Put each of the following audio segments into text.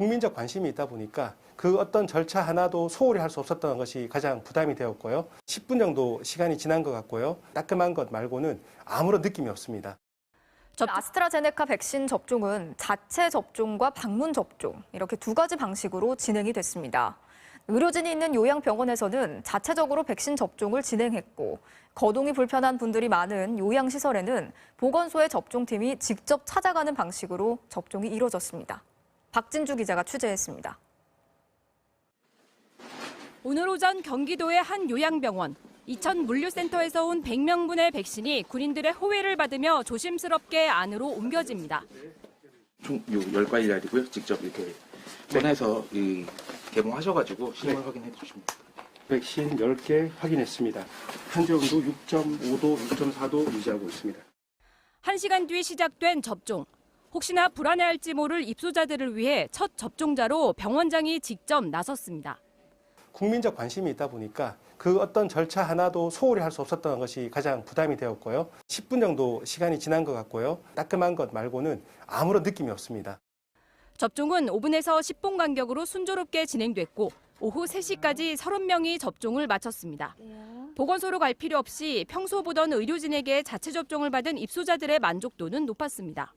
국민적 관심이 있다 보니까 그 어떤 절차 하나도 소홀히 할 수 없었던 것이 가장 부담이 되었고요. 10분 정도 시간이 지난 것 같고요. 따끔한 것 말고는 아무런 느낌이 없습니다. 아스트라제네카 백신 접종은 자체 접종과 방문 접종 이렇게 두 가지 방식으로 진행이 됐습니다. 의료진이 있는 요양병원에서는 자체적으로 백신 접종을 진행했고 거동이 불편한 분들이 많은 요양시설에는 보건소의 접종팀이 직접 찾아가는 방식으로 접종이 이뤄졌습니다. 박진주 기자가 취재했습니다. 오늘 오전 경기도의 한 요양병원 이천 물류센터에서 온 100명분의 백신이 군인들의 호외를 받으며 조심스럽게 안으로 옮겨집니다. 총 10과일날이고요. 직접 이렇게 꺼내서 이 개봉하셔가지고 실물 확인해 주십니다. 백신 10개 확인했습니다. 현재 온도 6.5도, 6.4도 유지하고 있습니다. 1시간 뒤 시작된 접종. 혹시나 불안해할지 모를 입소자들을 위해 첫 접종자로 병원장이 직접 나섰습니다. 국민적 관심이 있다 보니까 그 어떤 절차 하나도 소홀히 할 수 없었던 것이 가장 부담이 되었고요. 10분 정도 시간이 지난 것 같고요. 따끔한 것 말고는 아무런 느낌이 없습니다. 접종은 5분에서 10분 간격으로 순조롭게 진행됐고 오후 3시까지 30명이 접종을 마쳤습니다. 보건소로 갈 필요 없이 평소 보던 의료진에게 자체 접종을 받은 입소자들의 만족도는 높았습니다.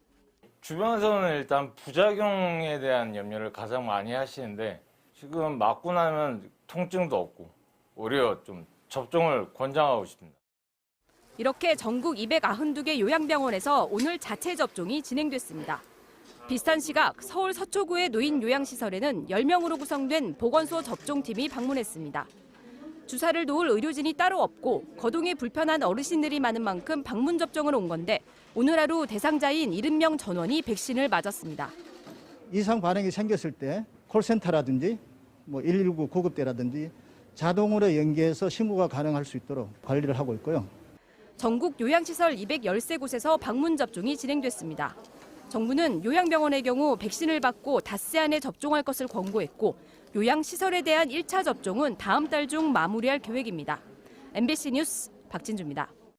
주변에서는 일단 부작용에 대한 염려를 가장 많이 하시는데 지금 맞고 나면 통증도 없고 오히려 좀 접종을 권장하고 싶습니다. 이렇게 전국 292개 요양병원에서 오늘 자체 접종이 진행됐습니다. 비슷한 시각 서울 서초구의 노인 요양시설에는 10명으로 구성된 보건소 접종팀이 방문했습니다. 주사를 놓을 의료진이 따로 없고 거동이 불편한 어르신들이 많은 만큼 방문 접종을 온 건데 오늘 하루 대상자인 70명 전원이 백신을 맞았습니다. 이상 반응이 생겼을 때 콜센터라든지 뭐 119 구급대라든지 자동으로 연계해서 신고가 가능할 수 있도록 관리를 하고 있고요. 전국 요양시설 213곳에서 방문 접종이 진행됐습니다. 정부는 요양병원의 경우 백신을 받고 닷새 안에 접종할 것을 권고했고 요양시설에 대한 1차 접종은 다음 달 중 마무리할 계획입니다. MBC 뉴스 박진주입니다.